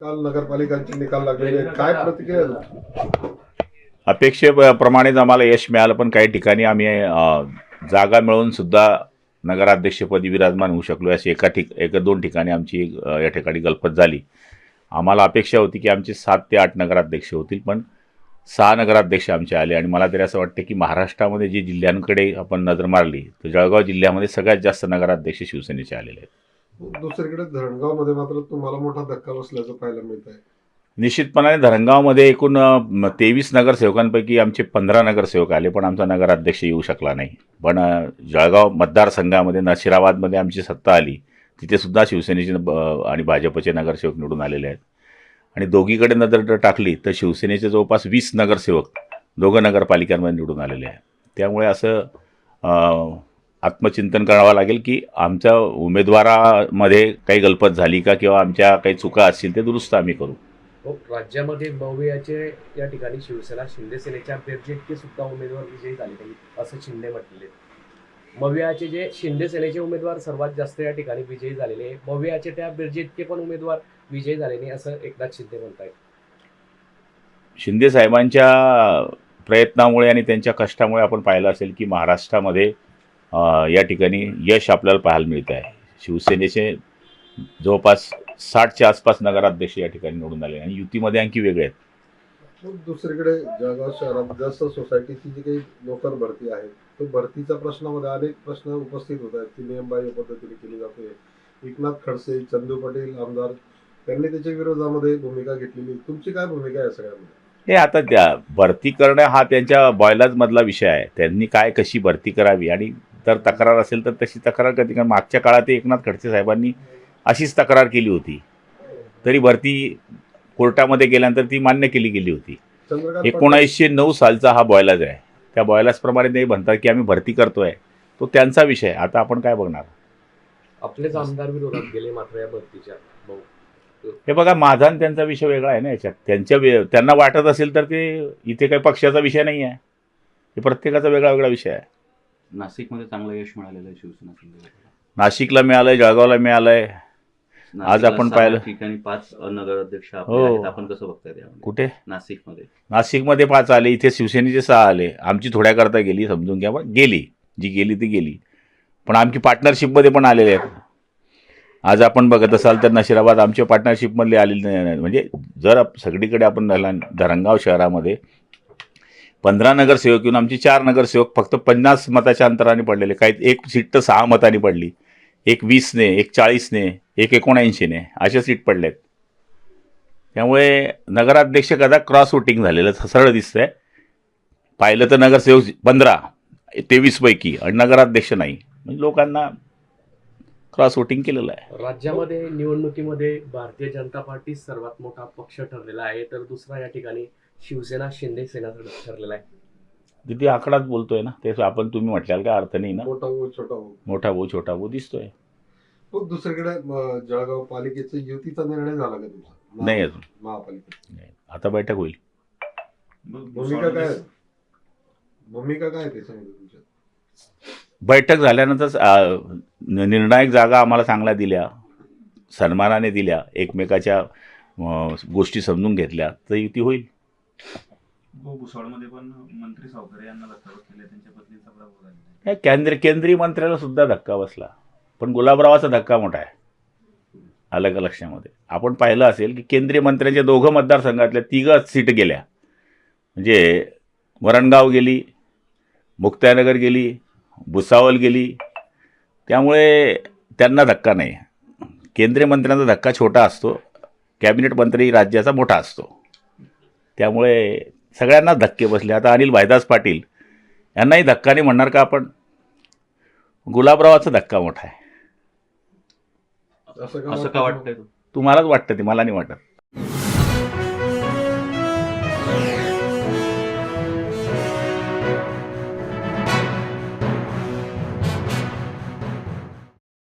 काल नगरपालिकांचे निकाल लागलेले आहेत. काय प्रतिक्रिया आहे? अपेक्षेप्रमाणेच आम्हाला यश मिळालं पण काही ठिकाणी आम्ही अ, जागा मिळवून सुद्धा नगराध्यक्षपदी विराजमान होऊ शकलो अशी एका ठिक एक दोन ठिकाणी आमची अ, या ठिकाणी गलफत झाली आम्हाला अपेक्षा होती की आमचे सात ते आठ नगराध्यक्ष होतील पण सहा नगराध्यक्ष आमचे आले आणि मला तरी असं वाटतं की महाराष्ट्रामध्ये जे जिल्ह्यांकडे आपण नजर मारली तर जळगाव जिल्ह्यामध्ये सगळ्यात जास्त नगराध्यक्ष शिवसेनेचे आलेले आहेत दुसरीकडे धरणगावमध्ये मात्र तुम्हाला मोठा धक्का बसल्याचं पाहायला मिळत आहे. निश्चितपणाने धरणगावमध्ये एकूण तेवीस नगरसेवकांपैकी आमचे पंधरा नगरसेवक आले पण आमचा नगराध्यक्ष येऊ शकला नाही. पण जळगाव मतदारसंघामध्ये नशिराबादमध्ये आमची सत्ता आली. तिथेसुद्धा शिवसेनेचे ब- आणि भाजपचे नगरसेवक निवडून आलेले आहेत. आणि दोघीकडे नजर जर टाकली तर शिवसेनेचे जवळपास वीस नगरसेवक दोघं नगरपालिकांमध्ये निवडून आलेले आहेत. त्यामुळे असं आत्मचिंतन करावं लागेल की आमच्या उमेदवारामध्ये काही गलपत झाली का किंवा आमच्या काही चुका असतील ते दुरुस्त आम्ही करू. हो, राज्यामध्ये मवियाचे या ठिकाणी शिवसेना शिंदे सेनेच्या बेरजेटके सुद्धा उमेदवार विजयी झाले नाही असं शिंदे म्हटलेले मवियाचे जे शिंदे सेनेचे उमेदवार सर्वात जास्त या ठिकाणी विजयी झालेले आहे मवियाचे त्या बेरजेटके पण उमेदवार विजयी झाले नाही असं एकनाथ शिंदे म्हणतायत. शिंदे साहेबांच्या प्रयत्नामुळे आणि त्यांच्या कष्टामुळे आपण पाहिलं असेल की महाराष्ट्रामध्ये या ठिकाणी यश आपल्याला पाहायला मिळत आहे. शिवसेनेचे जवळपास साठच्या आसपास नगराध्यक्ष या ठिकाणी निवडून आले आणि युतीमध्ये आणखी वेगळे आहेत. दुसरीकडे जळगाव शहरात जास्त सोसायटीची जी काही नोकर भरती आहे तो भरतीच्या प्रश्नामध्ये अनेक प्रश्न उपस्थित होत आहेत. ती नियमबाह्य पद्धतीने केली जाते. एकनाथ खडसे चंदू पटेल आमदार त्यांनी त्याच्या विरोधामध्ये भूमिका घेतलेली. तुमची काय भूमिका आहे सगळ्यामध्ये? हे आता त्या भरती करणं हा त्यांच्या बॉयलाजमधला विषय आहे. त्यांनी काय कशी भरती करावी आणि जर तक्रार असेल तर तशी तक्रार कधी कारण मागच्या काळात एकनाथ खडसे साहेबांनी अशीच तक्रार केली होती. तरी भरती कोर्टामध्ये गेल्यानंतर ती मान्य केली गेली होती. एकोणावीसशे नऊ सालचा हा बॉयलाज आहे. त्या बॉयलाजप्रमाणे ते म्हणतात की आम्ही भरती करतोय. तो त्यांचा विषय. आता आपण काय बघणार? आपलेच आमदार विरोधात गेले मात्र या भरतीच्या. हे बघा माझा आणि त्यांचा विषय वेगळा आहे ना याच्यात. त्यांच्या वे- त्यांना वाटत असेल तर ते इथे काही पक्षाचा विषय नाही आहे हे प्रत्येकाचा वेगळा वेगळा विषय आहे. नाशिकमध्ये चांगलं यश मिळालेलं आहे शिवसेना नाशिकला मिळालंय जळगावला मिळालंय. आज आपण पाहिलं- ठिकाणी पाच नगराध्यक्ष आपले हो. आहेत. आपण कसं बघताय त्यामध्ये कुठे? नाशिकमध्ये. नाशिकमध्ये पाच आले इथे शिवसेनेचे सहा आले. आमची थोड्याकरता गेली समजून घ्या गेली. जी गेली ती गेली. पण आमची पार्टनरशिपमध्ये पण आलेले आहेत. आज आपण बघत असाल तर नशिराबाद आमच्या पार्टनरशिपमधले आलेले नाही- नाही. म्हणजे जर आप- सगळीकडे आपण धला- धरणगाव शहरामध्ये पंधरा नगरसेवक येऊन आमची चार नगरसेवक फक्त पन्नास मताच्या अंतराने पडलेले. काही एक सीट तर सहा मतांनी पडली. एक वीसने एक चाळीसने एक एकोणऐंशीने अशा सीट पडल्यात त्यामुळे नगराध्यक्ष कदा क्रॉस वोटिंग झालेलं सरळ दिसतंय. पाहिलं तर नगरसेवक पंधरा तेवीसपैकी आणि नगराध्यक्ष नाही. म्हणजे लोकांना क्रॉस वोटिंग केलेलं आहे. राज्यामध्ये निवडणुकीमध्ये भारतीय जनता पार्टी सर्वात मोठा पक्ष ठरलेला आहे. तर दुसरा या ठिकाणी शिवसेना शिंदे सेना ठरलेला आहे. तिथे आकडाच बोलतोय ना? ते आपण तुम्ही म्हटल्याल काय अर्थ नाही ना? मोठा भाऊ छोटा भाऊ मोठा भाऊ छोटा भाऊ दिसतोय. मग दुसरीकडे जळगाव पालिकेचा युतीचा निर्णय झाला का तुमचा? नाही अजून. महापालिकेत नाही. आता बैठक होईल. भूमिका काय? आहे? भूमिका काय आहे त्याच्यामध्ये तुमच्या? बैठक झाल्यानंतर आ, न- निर्णायक जागा आम्हाला चांगल्या दिल्या. सन्मानाने दिल्या. एकमेकाच्या अ, गोष्टी समजून घेतल्या. तर युती होईल. हो, भुसावळमध्ये पण मंत्री यांना धक्का त्यांच्या पत्नीचा पराभव झालेला केंद्र केंद्रीय मंत्र्याला सुद्धा धक्का बसला. पण गुलाबरावाचा धक्का मोठा आहे. अलग लक्षामध्ये. आपण पाहिलं असेल की केंद्रीय मंत्र्यांच्या दोघं मतदारसंघातल्या तिघं सीट गेल्या. म्हणजे वरणगाव गेली मुक्तानगर गेली भुसावल गेली. त्यामुळे त्यांना धक्का नाही. केंद्रीय मंत्र्यांचा धक्का छोटा असतो. कॅबिनेट मंत्री राज्याचा मोठा असतो. त्यामुळे सगळ्यांना धक्के बसले. आता अनिल भाईदास पाटील यांनाही धक्का नाही म्हणणार का आपण? गुलाबरावाचा धक्का मोठा आहे. असं असं का वाटतंय? तुम्हालाच वाटतं ते मला नाही वाटत.